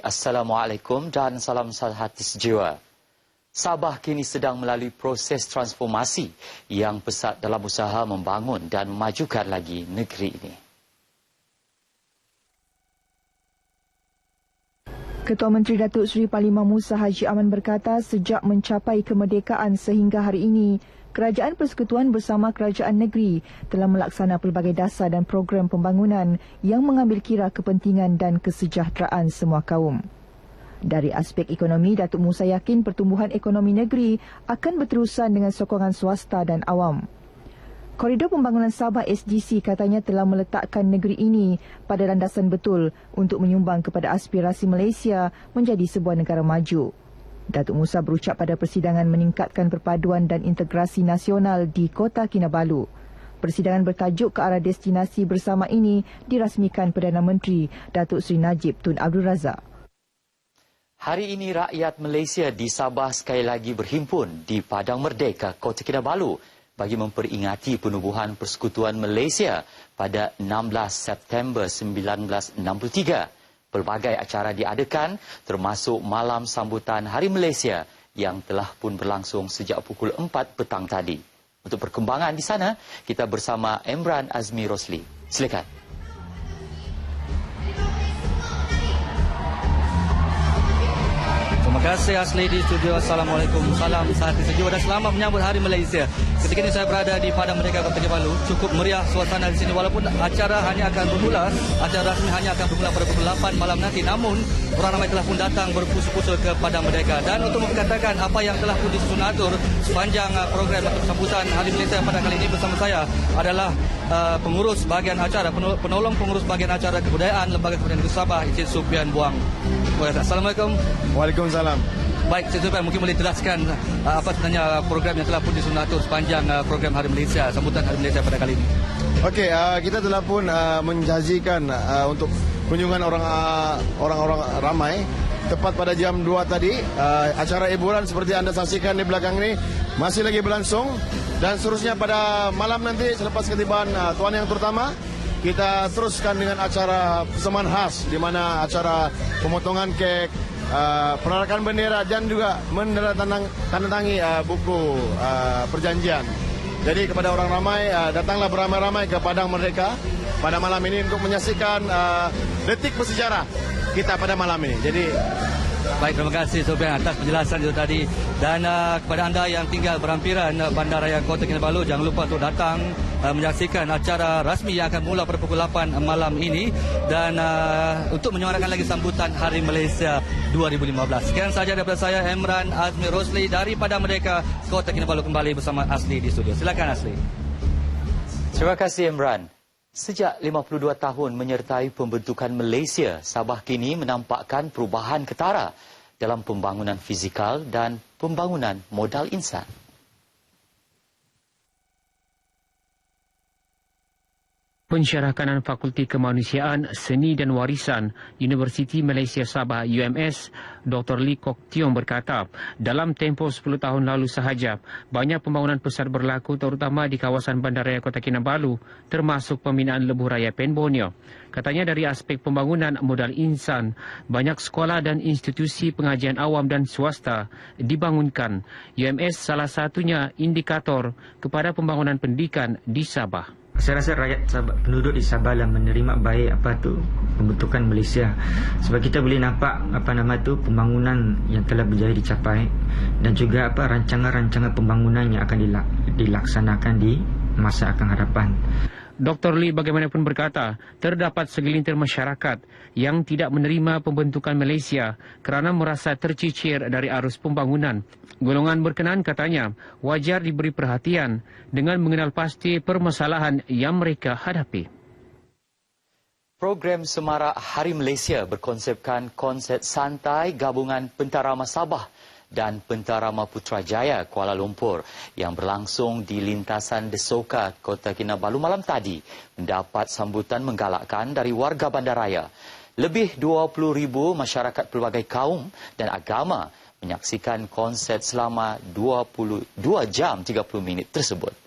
Assalamualaikum dan salam hati sejiwa. Sabah kini sedang melalui proses transformasi yang pesat dalam usaha membangun dan memajukan lagi negeri ini. Ketua Menteri Datuk Seri Parlimen Musa Haji Aman berkata sejak mencapai kemerdekaan sehingga hari ini, Kerajaan Persekutuan bersama Kerajaan Negeri telah melaksana pelbagai dasar dan program pembangunan yang mengambil kira kepentingan dan kesejahteraan semua kaum. Dari aspek ekonomi, Datuk Musa yakin pertumbuhan ekonomi negeri akan berterusan dengan sokongan swasta dan awam. Koridor Pembangunan Sabah SGC katanya telah meletakkan negeri ini pada landasan betul untuk menyumbang kepada aspirasi Malaysia menjadi sebuah negara maju. Datuk Musa berucap pada persidangan meningkatkan perpaduan dan integrasi nasional di Kota Kinabalu. Persidangan bertajuk ke arah destinasi bersama ini dirasmikan Perdana Menteri Datuk Seri Najib Tun Abdul Razak. Hari ini rakyat Malaysia di Sabah sekali lagi berhimpun di Padang Merdeka, Kota Kinabalu bagi memperingati penubuhan Persekutuan Malaysia pada 16 September 1963. Pelbagai acara diadakan termasuk malam sambutan Hari Malaysia yang telah pun berlangsung sejak pukul 4 petang tadi. Untuk perkembangan di sana, kita bersama Emran Azmi Rosli. Silakan. Kasih Asli di studio. Assalamualaikum. Salam sehati sejuk dan selamat menyambut Hari Malaysia. Ketika ini saya berada di Padang Merdeka Kota Kinabalu. Cukup meriah suasana di sini walaupun acara hanya akan bermula, acara rasmi hanya akan bermula pada pukul 8 malam nanti. Namun, orang ramai telah pun datang berpusul-pusul ke Padang Merdeka. Dan untuk mengatakan apa yang telah pun disusun atur sepanjang uh, program sambutan Hari Malaysia pada kali ini bersama saya adalah uh, pengurus bahagian acara, penolong pengurus bahagian acara kebudayaan Lembaga Kebudayaan Negeri Sabah, Encik Supian Buang. Assalamualaikum. Waalaikumsalam. Baik, Cik Zulfan, mungkin boleh jelaskan uh, apa sebenarnya program yang telah pun disunatur sepanjang uh, program Hari Malaysia, sambutan Hari Malaysia pada kali ini. Okey, uh, kita telah pun uh, menjanjikan uh, untuk kunjungan orang uh, orang-orang ramai tepat pada jam 2 tadi. Uh, acara hiburan seperti anda saksikan di belakang ini masih lagi berlangsung dan seterusnya pada malam nanti selepas ketibaan uh, tuan yang terutama kita teruskan dengan acara persembahan khas di mana acara pemotongan kek, uh, penarakan bendera dan juga menandatangi uh, buku uh, perjanjian. Jadi kepada orang ramai, uh, datanglah beramai-ramai ke Padang Merdeka pada malam ini untuk menyaksikan uh, detik bersejarah kita pada malam ini. Jadi Baik, terima kasih Sofian atas penjelasan itu tadi. Dan uh, kepada anda yang tinggal berhampiran uh, Bandaraya Kota Kinabalu, jangan lupa untuk datang uh, menyaksikan acara rasmi yang akan mula pada pukul 8 malam ini. Dan uh, untuk menyuarakan lagi sambutan Hari Malaysia 2015. Sekian saja daripada saya, Emran Azmi Rosli daripada Merdeka Kota Kinabalu kembali bersama Asli di studio. Silakan Asli. Terima kasih Emran. Sejak 52 tahun menyertai pembentukan Malaysia, Sabah kini menampakkan perubahan ketara dalam pembangunan fizikal dan pembangunan modal insan. Pensyarah Fakulti Kemanusiaan, Seni dan Warisan Universiti Malaysia Sabah UMS, Dr. Lee Kok Tiong berkata, dalam tempoh 10 tahun lalu sahaja, banyak pembangunan besar berlaku terutama di kawasan Bandaraya Kota Kinabalu, termasuk pembinaan lebuh raya Pen Borneo. Katanya dari aspek pembangunan modal insan, banyak sekolah dan institusi pengajian awam dan swasta dibangunkan. UMS salah satunya indikator kepada pembangunan pendidikan di Sabah saya rasa rakyat Sabah, penduduk di Sabah lah menerima baik apa tu pembentukan Malaysia sebab kita boleh nampak apa nama tu pembangunan yang telah berjaya dicapai dan juga apa rancangan-rancangan pembangunan yang akan dilaksanakan di masa akan hadapan. Dr. Lee bagaimanapun berkata, terdapat segelintir masyarakat yang tidak menerima pembentukan Malaysia kerana merasa tercicir dari arus pembangunan. Golongan berkenan katanya wajar diberi perhatian dengan mengenal pasti permasalahan yang mereka hadapi. Program Semarak Hari Malaysia berkonsepkan konsep santai gabungan Pentarama Sabah dan Pentarama Putrajaya Kuala Lumpur yang berlangsung di lintasan Desoka Kota Kinabalu malam tadi mendapat sambutan menggalakkan dari warga bandaraya. Lebih 20,000 masyarakat pelbagai kaum dan agama menyaksikan konsert selama 22 jam 30 minit tersebut.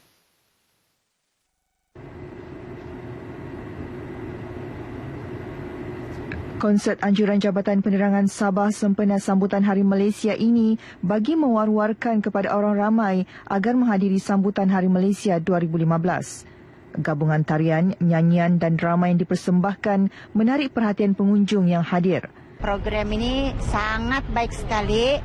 Konsert anjuran Jabatan Penerangan Sabah sempena sambutan Hari Malaysia ini bagi mewar-warkan kepada orang ramai agar menghadiri sambutan Hari Malaysia 2015. Gabungan tarian, nyanyian dan drama yang dipersembahkan menarik perhatian pengunjung yang hadir. Program ini sangat baik sekali,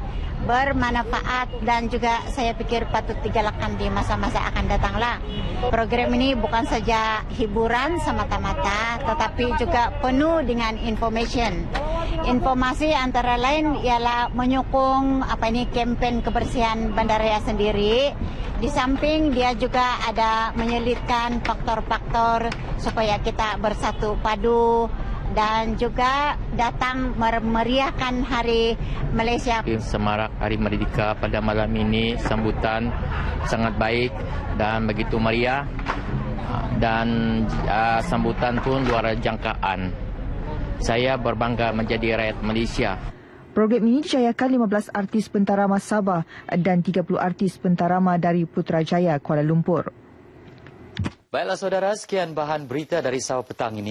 bermanfaat dan juga saya pikir patut digalakkan di masa-masa akan datanglah. Program ini bukan saja hiburan semata-mata, tetapi juga penuh dengan information. Informasi antara lain ialah menyokong apa ini kempen kebersihan bandaraya sendiri. Di samping dia juga ada menyelitkan faktor-faktor supaya kita bersatu padu dan juga datang memeriahkan Hari Malaysia. Semarak Hari Merdeka pada malam ini sambutan sangat baik dan begitu meriah dan uh, sambutan pun luar jangkaan. Saya berbangga menjadi rakyat Malaysia. Program ini dicayakan 15 artis pentarama Sabah dan 30 artis pentarama dari Putrajaya Kuala Lumpur. Baiklah saudara, sekian bahan berita dari Sabah petang ini.